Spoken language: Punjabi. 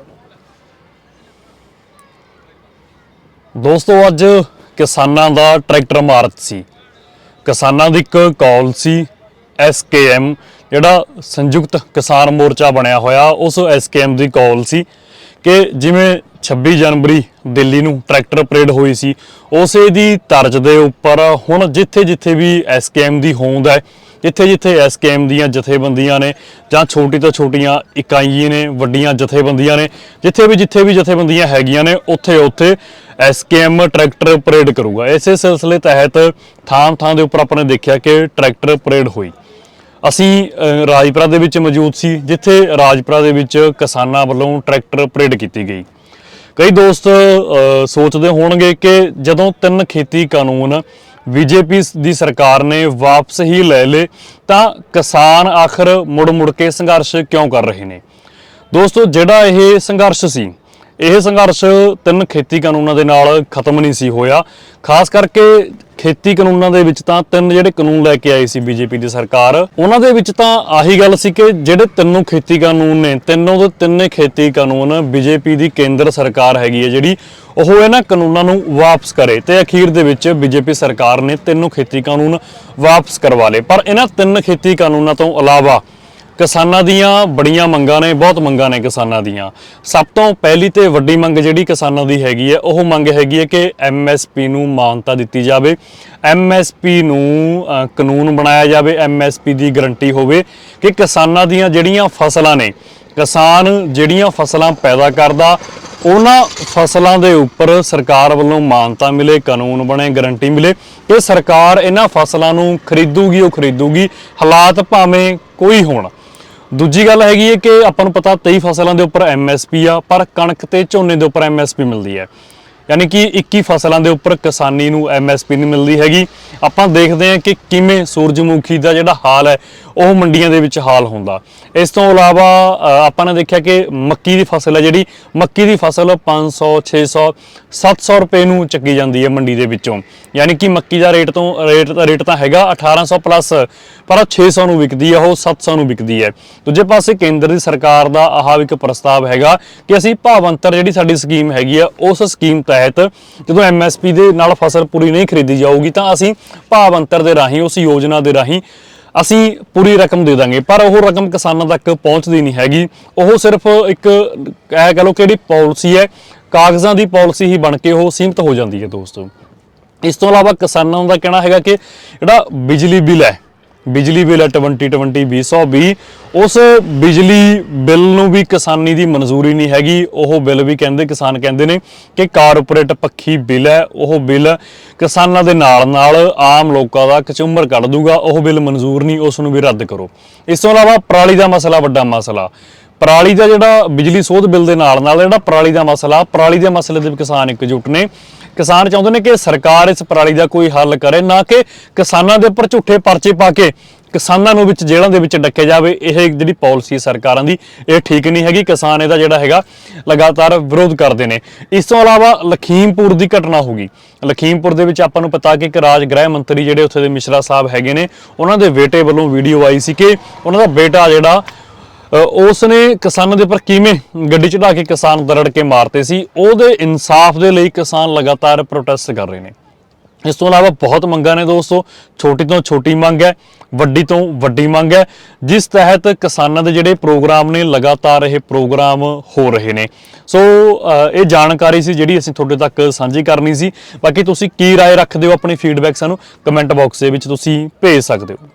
ਸਕਦਾ ਦੋਸਤੋ, ਅੱਜ ਕਿਸਾਨਾਂ ਦਾ ਟਰੈਕਟਰ ਮਾਰਚ ਸੀ। ਕਿਸਾਨਾਂ ਦੀ ਇੱਕ ਕਾਲ ਸੀ ਐਸਕੇਐਮ ਜਿਹੜਾ ਸੰਯੁਕਤ ਕਿਸਾਨ ਮੋਰਚਾ ਬਣਿਆ ਹੋਇਆ, ਉਸ ਐਸਕੇਐਮ ਦੀ ਕਾਲ ਸੀ। ਕਿ ਜਿਵੇਂ 26 ਜਨਵਰੀ ਦਿੱਲੀ ਨੂੰ ਟਰੈਕਟਰ ਪਰੇਡ ਹੋਈ ਸੀ, ਉਸੇ ਦੀ ਤਰਜ਼ ਦੇ ਉੱਪਰ ਹੁਣ ਜਿੱਥੇ ਜਿੱਥੇ ਵੀ ਐਸਕੇਐਮ ਦੀ ਹੋਂਦ ਹੈ ਜਿੱਥੇ ਜਿੱਥੇ ਐਸਕੇਐਮ ਦੀਆਂ ਜਥੇਬੰਦੀਆਂ ਨੇ ਜਾਂ ਛੋਟੀ ਤੋਂ ਛੋਟੀਆਂ ਇਕਾਈਆਂ ਨੇ, ਵੱਡੀਆਂ ਜਥੇਬੰਦੀਆਂ ਨੇ, ਜਿੱਥੇ ਵੀ ਜਿੱਥੇ ਵੀ ਜਥੇਬੰਦੀਆਂ ਹੈਗੀਆਂ ਨੇ ਉੱਥੇ ਉੱਥੇ ਐਸਕੇਐਮ ਟਰੈਕਟਰ ਪਰੇਡ ਕਰੂਗਾ। ਇਸੇ ਸਿਲਸਿਲੇ ਤਹਿਤ ਥਾਂ ਥਾਂ ਦੇ ਉੱਪਰ ਆਪਾਂ ਨੇ ਦੇਖਿਆ ਕਿ ਟਰੈਕਟਰ ਪਰੇਡ ਹੋਈ। ਅਸੀਂ ਰਾਜਪੁਰਾ ਦੇ ਵਿੱਚ ਮੌਜੂਦ ਸੀ, ਜਿੱਥੇ ਰਾਜਪੁਰਾ ਦੇ ਵਿੱਚ ਕਿਸਾਨਾਂ ਵੱਲੋਂ ਟਰੈਕਟਰ ਪਰੇਡ ਕੀਤੀ ਗਈ। ਕਈ ਦੋਸਤ ਸੋਚਦੇ ਹੋਣਗੇ ਕਿ ਜਦੋਂ ਤਿੰਨ ਖੇਤੀ ਕਾਨੂੰਨ ਬੀਜੇਪੀ ਦੀ ਸਰਕਾਰ ਨੇ ਵਾਪਸ ਹੀ ਲੈ ਲਏ, ਤਾਂ ਕਿਸਾਨ ਆਖਰ ਮੁੜ ਮੁੜ ਕੇ ਸੰਘਰਸ਼ ਕਿਉਂ ਕਰ ਰਹੇ ਨੇ? ਦੋਸਤੋ, ਜਿਹੜਾ ਇਹ ਸੰਘਰਸ਼ ਸੀ ਇਹ ਸੰਘਰਸ਼ ਤਿੰਨ ਖੇਤੀ ਕਾਨੂੰਨਾਂ ਦੇ ਨਾਲ ਖਤਮ ਨਹੀਂ ਸੀ ਹੋਇਆ। ਖਾਸ ਕਰਕੇ ਖੇਤੀ ਕਾਨੂੰਨਾਂ ਦੇ ਵਿੱਚ ਤਾਂ ਤਿੰਨ ਜਿਹੜੇ ਕਾਨੂੰਨ ਲੈ ਕੇ ਆਈ ਸੀ ਬੀਜੇਪੀ ਦੀ ਸਰਕਾਰ, ਉਹਨਾਂ ਦੇ ਵਿੱਚ ਤਾਂ ਆਹੀ ਗੱਲ ਸੀ ਕਿ ਜਿਹੜੇ ਤਿੰਨੋਂ ਖੇਤੀ ਕਾਨੂੰਨ ਨੇ, ਤਿੰਨੋਂ ਦੇ ਤਿੰਨੇ ਖੇਤੀ ਕਾਨੂੰਨ ਬੀਜੇਪੀ ਦੀ ਕੇਂਦਰ ਸਰਕਾਰ ਹੈਗੀ ਹੈ ਜਿਹੜੀ, ਉਹ ਇਹਨਾਂ ਕਾਨੂੰਨਾਂ ਨੂੰ ਵਾਪਸ ਕਰੇ ਤੇ ਅਖੀਰ ਦੇ ਵਿੱਚ ਬੀਜੇਪੀ ਸਰਕਾਰ ਨੇ ਤਿੰਨੋਂ ਖੇਤੀ ਕਾਨੂੰਨ ਵਾਪਸ ਕਰਵਾ ਲਏ। ਪਰ ਇਹਨਾਂ ਤਿੰਨ ਖੇਤੀ ਕਾਨੂੰਨਾਂ ਤੋਂ ਇਲਾਵਾ ਕਿਸਾਨਾਂ ਦੀਆਂ ਬੜੀਆਂ ਮੰਗਾਂ ਨੇ, ਬਹੁਤ ਮੰਗਾਂ ਨੇ ਕਿਸਾਨਾਂ ਦੀਆਂ। ਸਭ ਤੋਂ ਪਹਿਲੀ ਤੇ ਵੱਡੀ ਮੰਗ ਜਿਹੜੀ ਕਿਸਾਨਾਂ ਦੀ ਹੈਗੀ ਹੈ, ਉਹ ਮੰਗ ਹੈਗੀ ਹੈ ਕਿ ਐਮਐਸਪੀ ਨੂੰ ਮਾਨਤਾ ਦਿੱਤੀ ਜਾਵੇ। ਐਮਐਸਪੀ ਨੂੰ ਕਾਨੂੰਨ ਬਣਾਇਆ ਜਾਵੇ ਐਮਐਸਪੀ ਦੀ ਗਾਰੰਟੀ ਹੋਵੇ ਕਿ ਕਿਸਾਨਾਂ ਦੀਆਂ ਜਿਹੜੀਆਂ ਫਸਲਾਂ ਨੇ, ਕਿਸਾਨ ਜਿਹੜੀਆਂ ਫਸਲਾਂ ਪੈਦਾ ਕਰਦਾ, ਉਹਨਾਂ ਫਸਲਾਂ ਦੇ ਉੱਪਰ ਸਰਕਾਰ ਵੱਲੋਂ ਮਾਨਤਾ ਮਿਲੇ, ਕਾਨੂੰਨ ਬਣੇ, ਗਾਰੰਟੀ ਮਿਲੇ। ਕਿ ਸਰਕਾਰ ਇਹਨਾਂ ਫਸਲਾਂ ਨੂੰ ਖਰੀਦੂਗੀ, ਉਹ ਖਰੀਦੂਗੀ, ਹਾਲਾਤ ਭਾਵੇਂ ਕੋਈ ਹੋਣ। ਦੂਜੀ ਗੱਲ ਹੈਗੀ ਹੈ ਕਿ ਆਪਾਂ ਨੂੰ ਪਤਾ 23 ਫਸਲਾਂ ਦੇ ਉੱਪਰ ਐਮਐਸਪੀ ਆ, ਪਰ ਕਣਕ ਤੇ ਝੋਨੇ ਦੇ ਉੱਪਰ ਐਮਐਸਪੀ ਮਿਲਦੀ ਹੈ। ਯਾਨੀ ਕਿ 21 ਫਸਲਾਂ ਦੇ ਉੱਪਰ ਕਿਸਾਨੀ ਨੂੰ ਐਮਐਸਪੀ ਨਹੀਂ ਮਿਲਦੀ ਹੈਗੀ। ਆਪਾਂ ਦੇਖਦੇ ਹਾਂ ਕਿ ਕਿਵੇਂ ਸੂਰਜਮੁਖੀ ਦਾ ਜਿਹੜਾ ਹਾਲ ਹੈ, ਉਹ ਮੰਡੀਆਂ ਦੇ ਵਿੱਚ ਹਾਲ ਹੁੰਦਾ। ਇਸ ਤੋਂ ਇਲਾਵਾ ਆਪਾਂ ਨੇ ਦੇਖਿਆ ਕਿ ਮੱਕੀ ਦੀ ਫਸਲ ਹੈ ਜਿਹੜੀ। ਮੱਕੀ ਦੀ ਫਸਲ 500 600 700 ਰੁਪਏ ਨੂੰ ਚੱਕੀ ਜਾਂਦੀ ਹੈ ਮੰਡੀ ਦੇ ਵਿੱਚੋਂ। ਯਾਨੀ ਕਿ ਮੱਕੀ ਦਾ ਰੇਟ ਤੋਂ, ਰੇਟ ਰੇਟ ਤਾਂ ਹੈਗਾ 1800 ਪਲੱਸ, ਪਰ ਉਹ 600 ਨੂੰ ਵਿਕਦੀ ਹੈ, ਉਹ 700 ਨੂੰ ਵਿਕਦੀ ਹੈ। ਦੂਜੇ ਪਾਸੇ ਕੇਂਦਰ ਦੀ ਸਰਕਾਰ ਦਾ ਆਹ ਇੱਕ ਪ੍ਰਸਤਾਵ ਹੈਗਾ ਕਿ ਅਸੀਂ ਭਾਵ ਅੰਤਰ ਜਿਹੜੀ ਸਾਡੀ ਸਕੀਮ ਹੈਗੀ ਆ ਉਸ ਸਕੀਮ ਤਹਿਤ ਤਹਿਤ ਜਦੋਂ ਐਮਐਸਪੀ ਦੇ ਨਾਲ ਫਸਲ ਪੂਰੀ ਨਹੀਂ ਖਰੀਦੀ ਜਾਊਗੀ ਤਾਂ ਅਸੀਂ ਭਾਵ ਅੰਤਰ ਦੇ ਰਾਹੀਂ, ਉਸ ਯੋਜਨਾ ਦੇ ਰਾਹੀਂ ਅਸੀਂ ਪੂਰੀ ਰਕਮ ਦੇ ਦਾਂਗੇ। ਪਰ ਉਹ ਰਕਮ ਕਿਸਾਨਾਂ ਤੱਕ ਪਹੁੰਚਦੀ ਨਹੀਂ ਹੈਗੀ। ਉਹ ਸਿਰਫ ਇੱਕ ਇਹ ਕਹ ਲਓ ਕਿ ਜਿਹੜੀ ਪਾਲਿਸੀ ਹੈ, ਕਾਗਜ਼ਾਂ ਦੀ ਪਾਲਿਸੀ ਹੀ ਬਣ ਕੇ ਉਹ ਸੀਮਤ ਹੋ ਜਾਂਦੀ ਹੈ ਦੋਸਤੋ। ਇਸ ਤੋਂ ਇਲਾਵਾ ਕਿਸਾਨਾਂ ਦਾ ਕਹਿਣਾ ਹੈਗਾ ਕਿ ਜਿਹੜਾ ਬਿਜਲੀ ਬਿੱਲ ਹੈ ਬਿਜਲੀ ਬਿੱਲ ਹੈ 2020 2020 ਉਸ ਬਿਜਲੀ ਬਿੱਲ ਨੂੰ ਵੀ ਕਿਸਾਨੀ ਦੀ ਮਨਜ਼ੂਰੀ ਨਹੀਂ ਹੈਗੀ। ਉਹ ਬਿੱਲ ਵੀ ਕਹਿੰਦੇ, ਕਿਸਾਨ ਕਹਿੰਦੇ ਨੇ ਕਿ ਕਾਰਪੋਰੇਟ ਪੱਖੀ ਬਿੱਲ ਹੈ, ਉਹ ਬਿੱਲ ਕਿਸਾਨਾਂ ਦੇ ਨਾਲ ਨਾਲ ਆਮ ਲੋਕਾਂ ਦਾ ਕਚੁੰਬਰ ਕੱਢ ਦੂਗਾ, ਉਹ ਬਿੱਲ ਮਨਜ਼ੂਰ ਨਹੀਂ, ਉਸ ਨੂੰ ਵੀ ਰੱਦ ਕਰੋ। ਇਸ ਤੋਂ ਇਲਾਵਾ ਪਰਾਲੀ ਦਾ ਮਸਲਾ, ਵੱਡਾ ਮਸਲਾ। ਪਰਾਲੀ ਦਾ ਜਿਹੜਾ ਬਿਜਲੀ ਸੋਧ ਬਿੱਲ ਦੇ ਨਾਲ ਨਾਲ ਜਿਹੜਾ ਪਰਾਲੀ ਦਾ ਮਸਲਾ, ਪਰਾਲੀ ਦੇ ਮਸਲੇ ਦੇ ਕਿਸਾਨ ਇਕਜੁੱਟ ਨੇ। ਕਿਸਾਨ ਚਾਹੁੰਦੇ ਨੇ ਕਿ ਸਰਕਾਰ ਇਸ ਪਰਾਲੀ ਦਾ ਕੋਈ ਹੱਲ ਕਰੇ, ਨਾ ਕਿ ਕਿਸਾਨਾਂ ਦੇ ਉੱਪਰ ਝੂਠੇ ਪਰਚੇ ਪਾ ਕੇ ਕਿਸਾਨਾਂ ਨੂੰ ਵਿੱਚ ਜੇਲ੍ਹਾਂ ਦੇ ਵਿੱਚ ਡੱਕੇ ਜਾਵੇ। ਇਹ ਜਿਹੜੀ ਪਾਲਿਸੀ ਸਰਕਾਰਾਂ ਦੀ, ਇਹ ਠੀਕ ਨਹੀਂ ਹੈਗੀ। ਕਿਸਾਨ ਇਹਦਾ ਜਿਹੜਾ ਹੈਗਾ, ਲਗਾਤਾਰ ਵਿਰੋਧ ਕਰਦੇ ਨੇ। ਇਸ ਤੋਂ ਇਲਾਵਾ ਲਖੀਮਪੁਰ ਦੀ ਘਟਨਾ ਹੋ ਗਈ। ਲਖੀਮਪੁਰ ਦੇ ਵਿੱਚ ਆਪਾਂ ਨੂੰ ਪਤਾ ਕਿ ਇੱਕ ਰਾਜ ਗ੍ਰਹਿ ਮੰਤਰੀ ਜਿਹੜੇ ਉੱਥੇ ਦੇ ਮਿਸ਼ਰਾ ਸਾਹਿਬ ਹੈਗੇ ਨੇ, ਉਹਨਾਂ ਦੇ ਬੇਟੇ ਵੱਲੋਂ ਵੀਡੀਓ ਆਈ ਸੀ ਕਿ ਉਹਨਾਂ ਦਾ ਬੇਟਾ ਜਿਹੜਾ ਉਸ ਨੇ ਕਿਸਾਨਾਂ ਦੇ ਉੱਪਰ ਕਿਵੇਂ ਗੱਡੀ ਚੜਾ ਕੇ ਕਿਸਾਨ ਦਰੜ ਕੇ ਮਾਰਤੇ ਸੀ ਉਹਦੇ ਇਨਸਾਫ ਦੇ ਲਈ ਕਿਸਾਨ ਲਗਾਤਾਰ ਪ੍ਰੋਟੈਸਟ ਕਰ ਰਹੇ ਨੇ ਇਸ ਤੋਂ ਇਲਾਵਾ ਬਹੁਤ ਮੰਗਾਂ ਨੇ ਦੋਸਤੋ ਛੋਟੀ ਤੋਂ ਛੋਟੀ ਮੰਗ ਹੈ ਵੱਡੀ ਤੋਂ ਵੱਡੀ ਮੰਗ ਹੈ ਜਿਸ ਤਹਿਤ ਕਿਸਾਨਾਂ ਦੇ ਜਿਹੜੇ ਪ੍ਰੋਗਰਾਮ ਨੇ ਲਗਾਤਾਰ ਇਹ ਪ੍ਰੋਗਰਾਮ ਹੋ ਰਹੇ ਨੇ ਸੋ ਅ, ਇਹ ਜਾਣਕਾਰੀ ਸੀ ਜਿਹੜੀ ਅਸੀਂ ਤੁਹਾਡੇ ਤੱਕ ਸਾਂਝੀ ਕਰਨੀ ਸੀ ਬਾਕੀ ਤੁਸੀਂ ਕੀ رائے ਰੱਖਦੇ ਹੋ ਆਪਣੀ ਫੀਡਬੈਕ ਸਾਨੂੰ ਕਮੈਂਟ ਬਾਕਸ ਦੇ ਵਿੱਚ ਤੁਸੀਂ ਭੇਜ ਸਕਦੇ ਹੋ